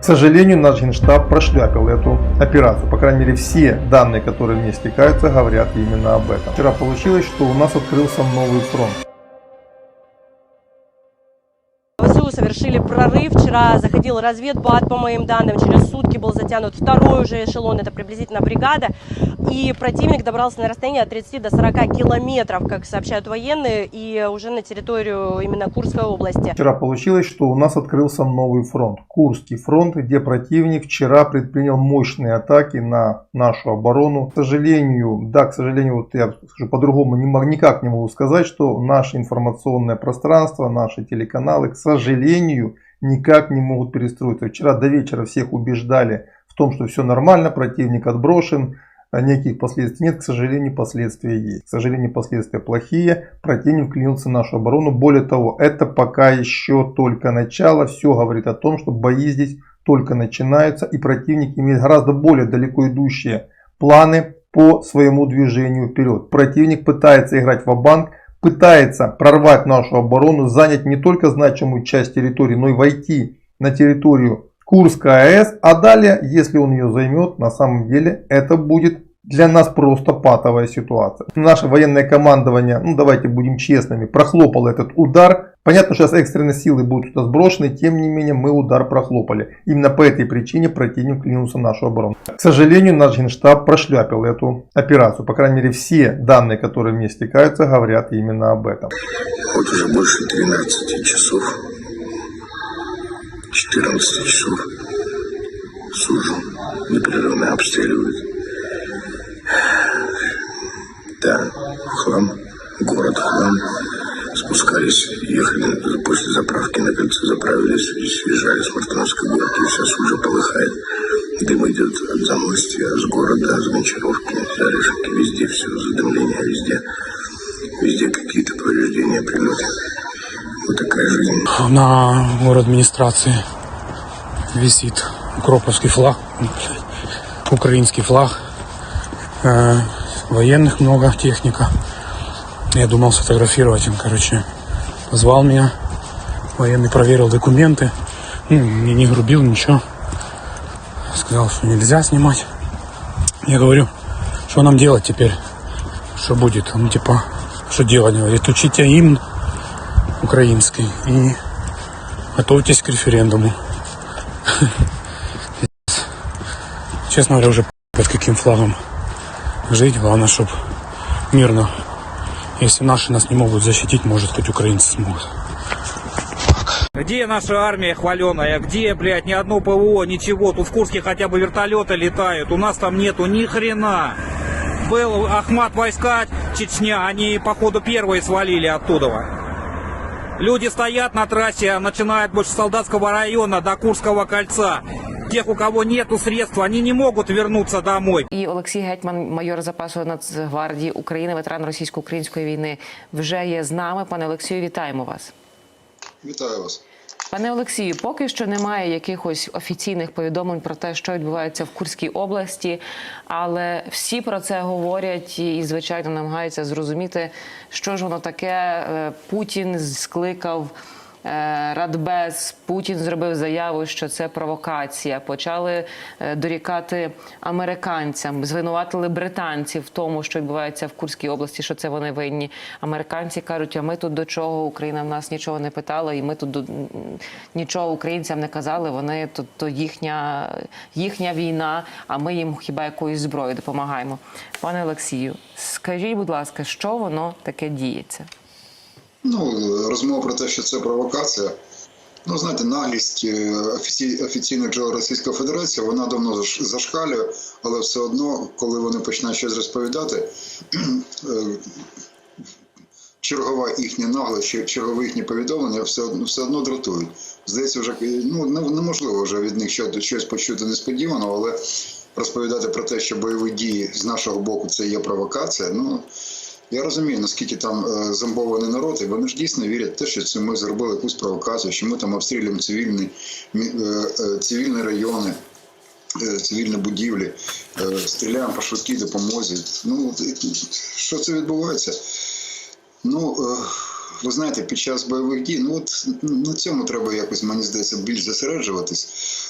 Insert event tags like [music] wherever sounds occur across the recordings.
К сожалению, наш генштаб прошляпил эту операцию. По крайней мере, все данные, которые мне стекаются, говорят именно об этом. Вчера получилось, что у нас открылся новый фронт. Совершили прорыв. Вчера заходил разведбат, по моим данным. Через сутки был затянут второй уже эшелон, это приблизительно бригада. И противник добрался на расстояние от 30 до 40 километров, как сообщают военные, и уже на территорию именно Курской области. Вчера получилось, что у нас открылся новый фронт. Курский фронт, где противник вчера предпринял мощные атаки на нашу оборону. К сожалению, да, к сожалению, вот я скажу по-другому никак не могу сказать, что наше информационное пространство, наши телеканалы, к сожалению, никак не могут перестроиться. Вчера до вечера всех убеждали в том, что все нормально, противник отброшен, а никаких последствий нет, к сожалению, последствия есть. К сожалению, последствия плохие. Противник вклинился в нашу оборону. Более того, это пока еще только начало. Все говорит о том, что бои здесь только начинаются. И противник имеет гораздо более далеко идущие планы по своему движению вперед. Противник пытается играть в банк пытается прорвать нашу оборону, занять не только значимую часть территории, но и войти на территорию Курской АЭС, а далее, если он ее займет, на самом деле это будет для нас просто патовая ситуация. Наше военное командование, ну давайте будем честными, прохлопало этот удар. Понятно, что сейчас экстренные силы будут туда сброшены, тем не менее мы удар прохлопали. Именно по этой причине противник клинулся нашу оборону. К сожалению, наш генштаб прошляпил эту операцию. По крайней мере, все данные, которые мне стекаются, говорят именно об этом. Вот уже больше 13 часов, 14 часов сужу, непрерывно обстреливают. Да, в хлам, город в хлам. Спускались, ехали после заправки на кольцо, заправились и съезжали с Мартыновской горки. Сейчас уже полыхает. Дым идет от замостья, с города, с Гончаровки, Заришевки, везде все, задымление везде. Везде какие-то повреждения, прилеты. Вот такая жизнь. На город администрации висит укроповский флаг, украинский флаг, Э, военных много, техника. Я думал сфотографировать им, короче, позвал меня, военный проверил документы, ну, мне не грубил, ничего, сказал, что нельзя снимать. Я говорю, что нам делать теперь, что будет, он типа, что делать, говорит, учите имн украинский и готовьтесь к референдуму. [laughs] Честно говоря, уже под каким флагом жить. Главное, чтобы мирно. Если наши нас не могут защитить, может, хоть украинцы смогут. Где наша армия хваленая? Где, блядь, ни одно ПВО, ничего? Тут в Курске хотя бы вертолеты летают. У нас там нету ни хрена. Был Ахмат войска Чечня, они, походу, первые свалили оттуда. Люди стоят на трассе, начиная больше солдатского района до Курского кольца. Тех, у кого нету средств, они не могут вернуться домой. І Олексій Гетьман, майор запасу Нацгвардії України, ветеран російсько-української війни, вже є з нами. Пане Олексію, вітаємо вас. Вітаю вас. Пане Олексію, поки що немає якихось офіційних повідомлень про те, що відбувається в Курській області, але всі про це говорять і, звичайно, намагаються зрозуміти, що ж воно таке. Е, Путін скликав. Е, Радбез Путін зробив заяву, що це провокація. Почали е, дорікати американцям, звинуватили британців в тому, що відбувається в Курській області, що це вони винні. Американці кажуть, а ми тут до чого? Україна в нас нічого не питала, і ми тут до- нічого українцям не казали. Вони тут то їхня, їхня війна, а ми їм хіба якоюсь зброєю допомагаємо. Пане Олексію, скажіть, будь ласка, що воно таке діється? Ну, розмова про те, що це провокація. Ну, знаєте, наглість е, офіці... офіційних джерел Російської Федерації, вона давно зашкалює, але все одно, коли вони починають щось розповідати, [clears throat] е, чергова їхня наглость, чергове їхнє повідомлення все одно, все одно дратують. Здається, вже ну, неможливо вже від них щось почути несподівано, але розповідати про те, що бойові дії з нашого боку це є провокація, ну. Я розумію, наскільки там е, зомбований народ, і вони ж дійсно вірять в те, що це ми зробили якусь провокацію, що ми там обстрілюємо цивільні, е, е, цивільні райони, е, цивільні будівлі, е, стріляємо по швидкій допомозі. Ну, що це відбувається? Ну, е, ви знаєте, під час бойових дій, ну от на цьому треба якось, мені здається, більш зосереджуватись.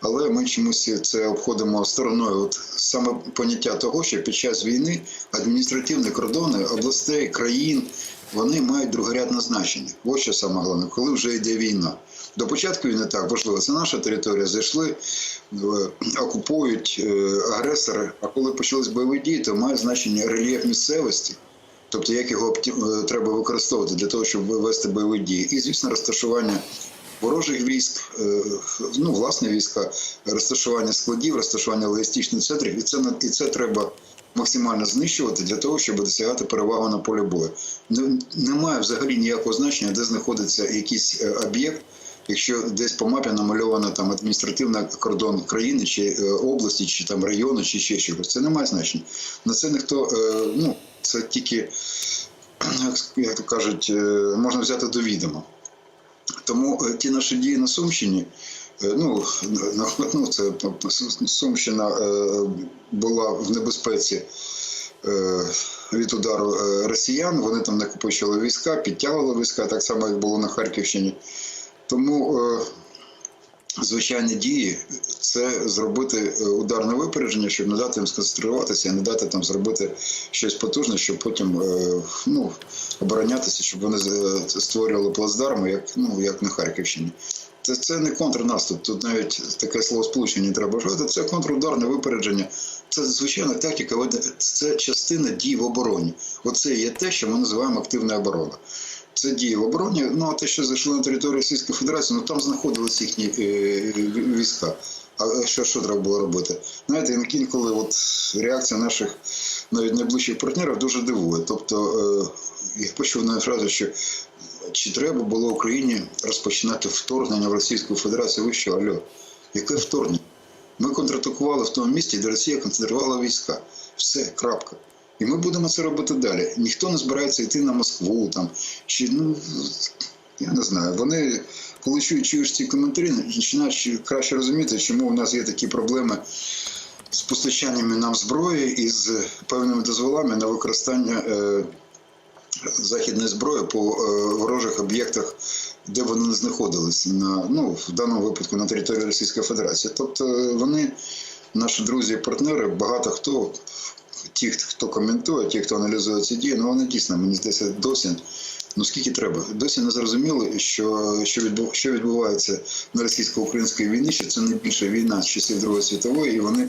Але ми чомусь це обходимо стороною. От саме поняття того, що під час війни адміністративні кордони областей, країн вони мають другорядне значення. Ось що саме головне, коли вже йде війна. До початку війни так важливо, це наша територія. Зайшли, е, окупують е, агресори. А коли почались бойові дії, то має значення рельєф місцевості. Тобто, як його е, треба використовувати для того, щоб вести бойові дії. І, звісно, розташування ворожих військ, е, ну, власне війська, розташування складів, розташування логістичних центрів. І це, і це треба максимально знищувати для того, щоб досягати перевагу на полі бою. Не- Немає взагалі ніякого значення, де знаходиться якийсь е, об'єкт. Якщо десь по мапі намальовано там адміністративний кордон країни чи е, області, чи там району, чи ще чогось, це не має значення. На це ніхто, е, ну це тільки, [clears throat] як- то кажуть, е, можна взяти до відома. Тому ті наші дії на Сумщині, ну, ну це Сумщина була в небезпеці від удару росіян. Вони там накопичували війська, підтягували війська, так само як було на Харківщині. Тому е, звичайні дії це зробити е, ударне випередження, щоб не дати їм сконцентруватися і не дати там зробити щось потужне, щоб потім е, ну, оборонятися, щоб вони створювали плацдарми, як, ну, як на Харківщині. Це, це не контрнаступ, тут навіть таке слово сполучення треба вживати. Це контрударне випередження. Це звичайна тактика, це частина дій в обороні. Оце є те, що ми називаємо активна оборона. Це дії в обороні. Ну а те, що зайшли на територію Російської Федерації, ну там знаходились їхні е, війська. А що, що треба було робити? Знаєте, інколи от реакція наших навіть найближчих партнерів дуже дивує. Тобто е, я почув навіть фразу, що чи треба було Україні розпочинати вторгнення в Російську Федерацію? Ви що, альо? Яке вторгнення? Ми контратакували в тому місці, де Росія концентрувала війська. Все, крапка. І ми будемо це робити далі. Ніхто не збирається йти на Москву там. Чи ну я не знаю. Вони, коли чують, чуєш ці коментарі, починаєш краще розуміти, чому у нас є такі проблеми з постачаннями нам зброї і з певними дозволами на використання е, західної зброї по е, ворожих об'єктах, де вони не знаходилися, на, ну, в даному випадку на території Російської Федерації. Тобто е, вони, наші друзі і партнери, багато хто, ті, хто коментує, ті, хто аналізує ці дії, ну вони дійсно, мені здається, досі. Ну скільки треба? Досі не зрозуміли, що, що, відбу, що відбувається на російсько-українській війні, що це найбільша війна з часів Другої світової, і вони